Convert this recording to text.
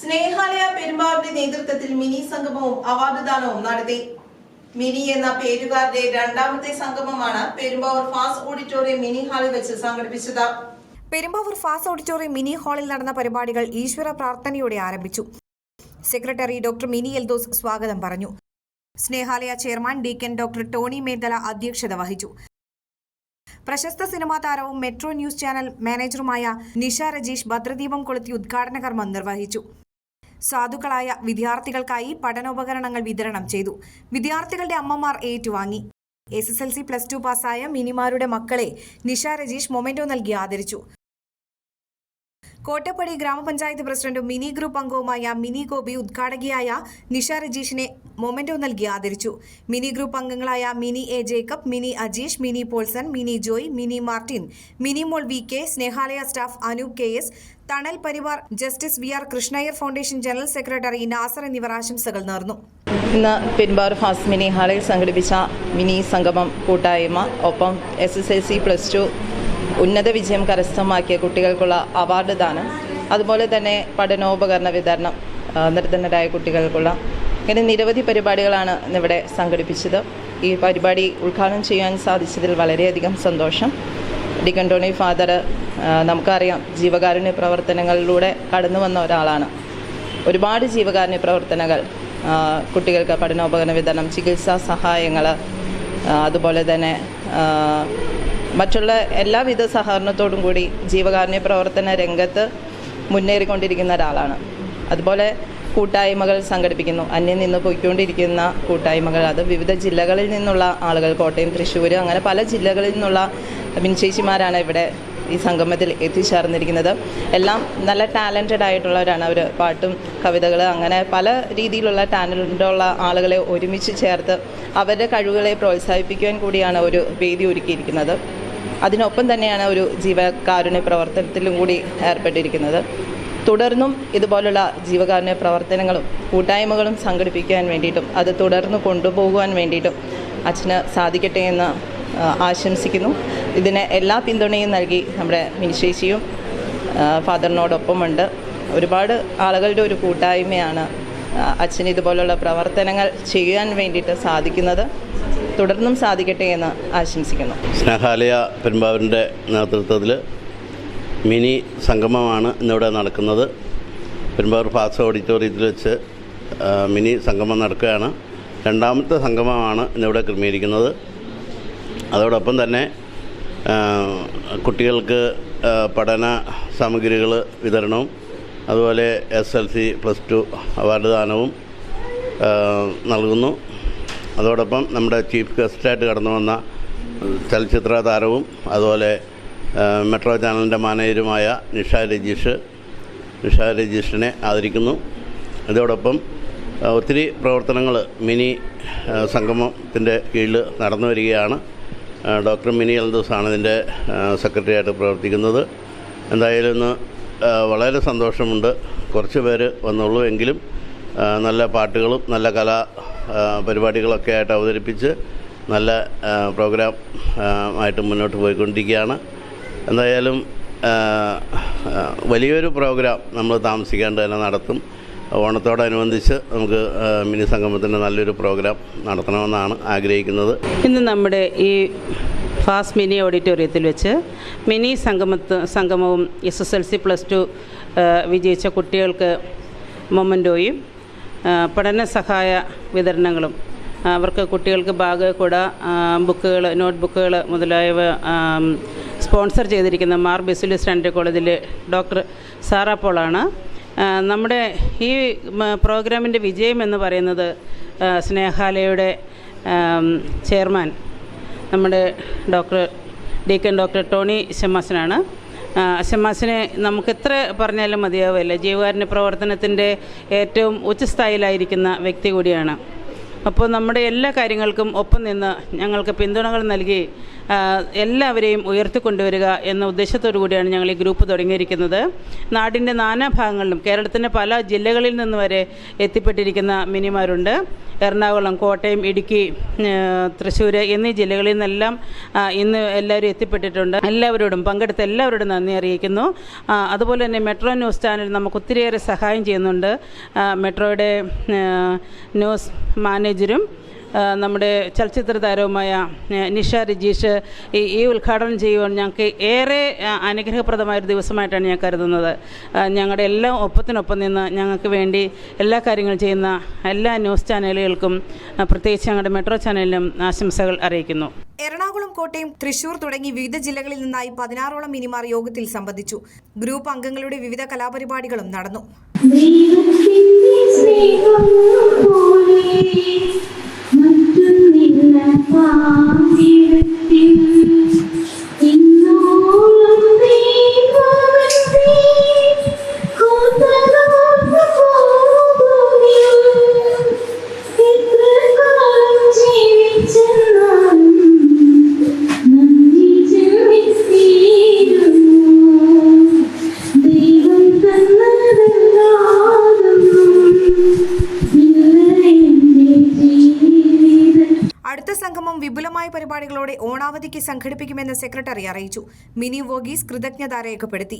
സ്നേഹാലയ പെരുമാറിന്റെ നേതൃത്വത്തിൽ മിനി സംഗമവും അവാർഡ് ദാനവും നടത്തി. മിനി എന്ന പേരുകാരുടെ രണ്ടാമത്തെ സംഗമമാണ് പെരുമ്പാവൂർ ഫാസ് ഓഡിറ്റോറിയം മിനി ഹാളിൽ വെച്ച് സംഘടിപ്പിച്ചത്. പെരുമ്പാവൂർ ഫാസ് ഓഡിറ്റോറിയം മിനി ഹാളിൽ നടന്ന പരിപാടികൾ ഈശ്വര പ്രാർത്ഥനയോടെ ആരംഭിച്ചു. സെക്രട്ടറി ഡോക്ടർ മിനി എൽദോസ് സ്വാഗതം പറഞ്ഞു. Snehalaya chairman deacon doctor Tony Menthala അധ്യക്ഷത വഹിച്ചു. പ്രശസ്ത സിനിമാ താരവും മെട്രോ ന്യൂസ് ചാനൽ മാനേജറുമായ നിഷ രജീഷ് ഭദ്രദീപം കൊളുത്തി ഉദ്ഘാടന കർമ്മം നിർവഹിച്ചു. സാധുക്കളായ വിദ്യാർത്ഥികൾക്കായി പഠനോപകരണങ്ങൾ വിതരണം ചെയ്തു. വിദ്യാർത്ഥികളുടെ അമ്മമാർ ഏറ്റുവാങ്ങി. S S L C plus two പാസ്സായ മിനിമാരുടെ മക്കളെ നിഷ രജീഷ് മൊമെന്റോ നൽകി ആദരിച്ചു. കോട്ടപ്പടി ഗ്രാമപഞ്ചായത്ത് പ്രസിഡന്റും മിനി ഗ്രൂപ്പ് അംഗവുമായ മിനി ഗോപി ഉദ്ഘാടകയായ നിഷ രജീഷിനെ മൊമെന്റോ നൽകി ആദരിച്ചു. മിനി ഗ്രൂപ്പ് അംഗങ്ങളായ Mini A Jacob Mini Ajeesh Mini Paulson Mini Joy Mini Martin Mini Mol V K Snehalaya staff Anoop K S Thanal Parivar justice V R Krishnaiyer foundation general secretary Nasar എന്നിവർ ആശംസകൾ നേർന്നു. ഇന്ന് Perumbavoor ഫാസ് mini ഹാളിൽ സംഘടിപ്പിച്ച mini സംഗമം കൂട്ടായ്മ. ഒപ്പം S S L C plus two ഉന്നത വിജയം കരസ്ഥമാക്കിയ കുട്ടികൾക്കുള്ള അവാർഡ് ദാനം. അതുപോലെ തന്നെ പഠനോപകരണ വിതരണം നിർധനരായ കുട്ടികൾക്കുള്ള. ഇങ്ങനെ നിരവധി പരിപാടികളാണ് ഇന്നിവിടെ സംഘടിപ്പിച്ചത്. ഈ പരിപാടി ഉദ്ഘാടനം ചെയ്യാൻ സാധിച്ചതിൽ വളരെയധികം സന്തോഷം. ഡിക്കൻ ഫാദർ നമുക്കറിയാം ജീവകാരുണ്യ പ്രവർത്തനങ്ങളിലൂടെ കടന്നു വന്ന ഒരാളാണ്. ഒരുപാട് ജീവകാരുണ്യ പ്രവർത്തനങ്ങൾ കുട്ടികൾക്ക് പഠനോപകരണ വിതരണം ചികിത്സാ സഹായങ്ങൾ അതുപോലെ തന്നെ മറ്റുള്ള എല്ലാവിധ സഹകരണത്തോടും കൂടി ജീവകാരുണ്യ പ്രവർത്തന രംഗത്ത് മുന്നേറിക്കൊണ്ടിരിക്കുന്ന ഒരാളാണ്. അതുപോലെ കൂട്ടായ്മകൾ സംഘടിപ്പിക്കുന്നു. അന്യം നിന്ന് പോയിക്കൊണ്ടിരിക്കുന്ന കൂട്ടായ്മകൾ അത് വിവിധ ജില്ലകളിൽ നിന്നുള്ള ആളുകൾ കോട്ടയം തൃശ്ശൂർ അങ്ങനെ പല ജില്ലകളിൽ നിന്നുള്ള ഭിന്നശേഷിമാരാണ് ഇവിടെ ഈ സംഗമത്തിൽ എത്തിച്ചേർന്നിരിക്കുന്നത്. എല്ലാം നല്ല ടാലന്റഡ് ആയിട്ടുള്ളവരാണ് അവർ പാട്ടും കവിതകൾ അങ്ങനെ പല രീതിയിലുള്ള ടാലന്റുള്ള ആളുകളെ ഒരുമിച്ച് ചേർത്ത് അവരുടെ കഴിവുകളെ പ്രോത്സാഹിപ്പിക്കുവാൻ കൂടിയാണ് ഒരു വേദി ഒരുക്കിയിരിക്കുന്നത്. അതിനൊപ്പം തന്നെയാണ് ഒരു ജീവകാരുണ്യ പ്രവർത്തനത്തിലും കൂടി ഏർപ്പെട്ടിരിക്കുന്നത്. തുടർന്നും ഇതുപോലുള്ള ജീവകാരുണ്യ പ്രവർത്തനങ്ങളും കൂട്ടായ്മകളും സംഘടിപ്പിക്കാൻ വേണ്ടിയിട്ടും അത് തുടർന്ന് കൊണ്ടുപോകുവാൻ വേണ്ടിയിട്ടും അച്ഛന് സാധിക്കട്ടെ എന്ന് ആശംസിക്കുന്നു. ഇതിന് എല്ലാ പിന്തുണയും നൽകി നമ്മുടെ മിനിശേഷിയും ഫാദറിനോടൊപ്പമുണ്ട്. ഒരുപാട് ആളുകളുടെ ഒരു കൂട്ടായ്മയാണ് അച്ഛന് ഇതുപോലുള്ള പ്രവർത്തനങ്ങൾ ചെയ്യാൻ വേണ്ടിയിട്ട് സാധിക്കുന്നത്. തുടർന്നും സാധിക്കട്ടെ എന്ന് ആശംസിക്കുന്നു. സ്നേഹാലയ പെരുമ്പാവൂരിന്റെ നേതൃത്വത്തിൽ മിനി സംഗമമാണ് ഇന്നിവിടെ നടക്കുന്നത്. പെരുമ്പാവൂർ ഫാസ് ഓഡിറ്റോറിയത്തിൽ വെച്ച് മിനി സംഗമം നടക്കുകയാണ്. രണ്ടാമത്തെ സംഗമമാണ് ഇന്നിവിടെ ക്രമീകരിക്കുന്നത്. അതോടൊപ്പം തന്നെ കുട്ടികൾക്ക് പഠന സാമഗ്രികൾ വിതരണവും അതുപോലെ S L C plus two award ദാനവും നൽകുന്നു. അതോടൊപ്പം നമ്മുടെ ചീഫ് ഗസ്റ്റായിട്ട് കടന്നു വന്ന ചലച്ചിത്ര താരവും അതുപോലെ മെട്രോ ചാനലിന്റെ മാനേജരുമായ നിഷ രജീഷ് നിഷ രജീഷിനെ ആദരിക്കുന്നു. അതോടൊപ്പം ഒത്തിരി പ്രവർത്തനങ്ങൾ മിനി സംഗമത്തിന്റെ കീഴിൽ നടന്നു വരികയാണ്. ഡോക്ടർ മിനി അൽദോസാണ് ഇതിന്റെ സെക്രട്ടറിയായിട്ട് പ്രവർത്തിക്കുന്നത്. എന്തായാലും ഇന്ന് വളരെ സന്തോഷമുണ്ട്. കുറച്ച് പേര് വന്നുള്ളൂ എങ്കിലും നല്ല പാട്ടുകളും നല്ല കലാ പരിപാടികളൊക്കെ ആയിട്ട് അവതരിപ്പിച്ച് നല്ല പ്രോഗ്രാം ആയിട്ട് മുന്നോട്ട് പോയിക്കൊണ്ടിരിക്കുകയാണ്. എന്തായാലും വലിയൊരു പ്രോഗ്രാം നമ്മൾ താമസിക്കാണ്ട് തന്നെ നടത്തും. ഓണത്തോടനുബന്ധിച്ച് നമുക്ക് മിനി സംഗമത്തിന്റെ നല്ലൊരു പ്രോഗ്രാം നടത്തണമെന്നാണ് ആഗ്രഹിക്കുന്നത്. ഇന്ന് നമ്മുടെ ഈ ഫാസ്റ്റ് മിനി ഓഡിറ്റോറിയത്തിൽ വെച്ച് മിനി സംഗമത്ത് സംഗമവും S S L C plus two വിജയിച്ച കുട്ടികൾക്ക് മൊമന്റോയും പഠന സഹായ വിതരണങ്ങളും അവർക്ക് കുട്ടികൾക്ക് ബാഗ് കുട ബുക്കുകൾ നോട്ട് ബുക്കുകൾ മുതലായവ സ്പോൺസർ ചെയ്തിരിക്കുന്ന മാർ ബെസിലിസ് സ്റ്റാൻഡേർഡ് കോളേജിലെ ഡോക്ടർ സാറാ പോളാണ്. നമ്മുടെ ഈ പ്രോഗ്രാമിന്റെ വിജയം എന്ന് പറയുന്നത് സ്നേഹാലയുടെ ചെയർമാൻ നമ്മുടെ ഡോക്ടർ ഡീക്കൻ ഡോക്ടർ ടോണി ഷമ്മാസനാണ് ആ, ഷമ്മാസിനെ നമുക്ക് എത്ര പറഞ്ഞാലും മതിയാവില്ല. ജീവകാരുണ്യ പ്രവർത്തനത്തിന്റെ ഏറ്റവും ഉച്ചസ്ഥായിലായിരിക്കുന്ന വ്യക്തി കൂടിയാണ്. അപ്പോൾ നമ്മുടെ എല്ലാ കാര്യങ്ങൾക്കും ഒപ്പം നിന്ന് ഞങ്ങൾക്ക് പിന്തുണകൾ നൽകി എല്ലാവരെയും ഉയർത്തിക്കൊണ്ടുവരിക എന്ന ഉദ്ദേശത്തോടു കൂടിയാണ് ഞങ്ങൾ ഈ ഗ്രൂപ്പ് തുടങ്ങിയിരിക്കുന്നത്. നാടിന്റെ നാനാഭാഗങ്ങളിലും കേരളത്തിന്റെ പല ജില്ലകളിൽ നിന്ന് വരെ എത്തിപ്പെട്ടിരിക്കുന്ന മിനിമാരുണ്ട്. എറണാകുളം കോട്ടയം ഇടുക്കി തൃശ്ശൂർ എന്നീ ജില്ലകളിൽ നിന്നെല്ലാം ഇന്ന് എല്ലാവരും എത്തിപ്പെട്ടിട്ടുണ്ട്. എല്ലാവരോടും പങ്കെടുത്ത എല്ലാവരോടും നന്ദി അറിയിക്കുന്നു. അതുപോലെ തന്നെ മെട്രോ ന്യൂസ് ചാനൽ നമുക്ക് ഒത്തിരിയേറെ സഹായം ചെയ്യുന്നുണ്ട്. മെട്രോയുടെ ന്യൂസ് ന്യൂസ് മാനേജരും നമ്മുടെ ചലച്ചിത്ര താരവുമായ നിഷ രജീഷ് ഈ ഈ ഉദ്ഘാടനം ചെയ്യുവാൻ ഞങ്ങൾക്ക് ഏറെ ആ, അനുഗ്രഹപ്രദമായ ഒരു ദിവസമായിട്ടാണ് ഞാൻ കരുതുന്നത്. ഞങ്ങളുടെ എല്ലാ ഒപ്പത്തിനൊപ്പം നിന്ന് ഞങ്ങൾക്ക് വേണ്ടി എല്ലാ കാര്യങ്ങളും ചെയ്യുന്ന എല്ലാ ന്യൂസ് ചാനലുകൾക്കും പ്രത്യേകിച്ച് ഞങ്ങളുടെ മെട്രോ ചാനലിനും ആശംസകൾ അറിയിക്കുന്നു. എറണാകുളം കോട്ടയം തൃശൂർ തുടങ്ങി വിവിധ ജില്ലകളിൽ നിന്നായി പതിനാറോളം മിനിമാർ യോഗത്തിൽ സംബന്ധിച്ചു. ഗ്രൂപ്പ് അംഗങ്ങളുടെ വിവിധ കലാപരിപാടികളും നടന്നു. മറ്റൊന്നില്ല പാതിരത്തിൽ വിപുലമായ പരിപാടികളോടെ ഓണാവധിക്ക് സംഘടിപ്പിക്കുമെന്ന് സെക്രട്ടറി അറിയിച്ചു. മിനി വോഗീസ് കൃതജ്ഞത രേഖപ്പെടുത്തി.